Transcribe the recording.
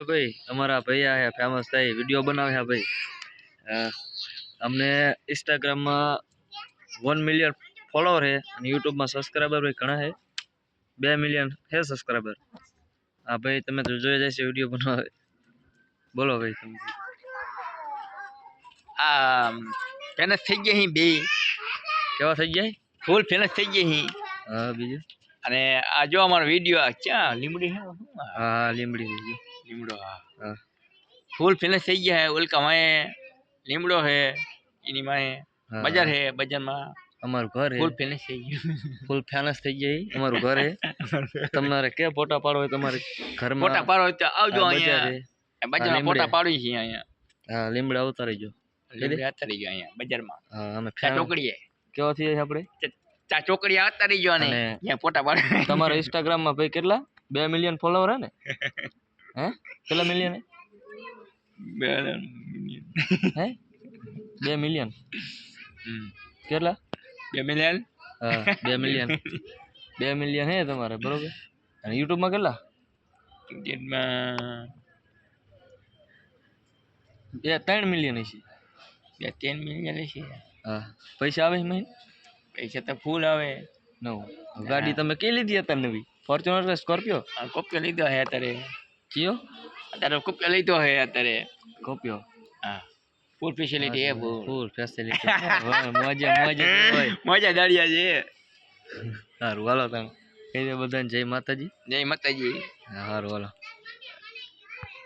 ભાઈ અમારા ભાઈ આ ફેમસ થાય વીડિયો બનાવે છે ભાઈ. અમને ઇન્સ્ટાગ્રામમાં વન મિલિયન ફોલોવર છે અને યુટ્યુબમાં સબસ્ક્રાઈબર ભાઈ ઘણા છે બે મિલિયન છે સબસ્ક્રાઈબર હા ભાઈ તમે તો જોઈ જાય છે વીડિયો બનાવે. બોલો ભાઈ તમે. આ ફેનસ થઈ ગયા બે. કેવા થઈ ગયા? ફૂલ ફેનસ થઈ ગયા હા બીજું? અને આ જો અમારો વીડિયો આ ક્યાં? લીમડી હે? હા લીમડી લીમડો હા. ફૂલ ફિનિશ થઈ ગયા હે ઉલકા માએ. લીમડો હે એની માએ. બજાર હે બજારમાં. અમારું ઘર ફૂલ ફિનિશ થઈ ગયું. ફૂલ ફેમસ થઈ ગઈ. અમારું ઘર હે. તમારે કે ફોટા પાડો હોય તમારે ઘરમાં? ફોટા પાડો હોય તો આવજો અહીંયા. બજારમાં ફોટા પાડી છે અહીંયા. હા લીમડા ઉતારી જો. લીમડા ઉતારી ગયો અહીંયા બજારમાં. હા અમે થઈ જાય આપણે? ચા ચોકડી અત્યારે ગયો ને. અને અહીંયા ફોટા પાડે. તમારા ઇન્સ્ટાગ્રામમાં ભાઈ કેટલા? બે મિલિયન ફોલોવર હે ને? હે? કેટલા મિલિયન હે? બે મિલિયન. કેટલા? બે મિલિયન હા બે મિલિયન બે મિલિયન હે તમારે બરોબર? અને યુટ્યુબમાં કેટલા? જેમાં બે ત્રણ મિલિયન હશે. બે ત્રણ મિલિયન હશે. હા. પૈસા આવે મહિને? પૈસા તો ફૂલ આવે નવ. ગાડી તમે કઈ લીધી અત્યારે નવી? ફોર્ચ્યુનર કે સ્કોર્પિયો કોપિયો લીધો હે અત્યારે. કયો? અત્યારે કોપિયો લીધો હે અત્યારે. કોપિયો હા. ફૂલ ફેસિલિટી હે ફૂલ ફેસિલિટી મજા મજા મજા દાડિયા છે. સારું હાલો તમે. કઈ બધાને જય માતાજી. જય માતાજી. સારું હાલો.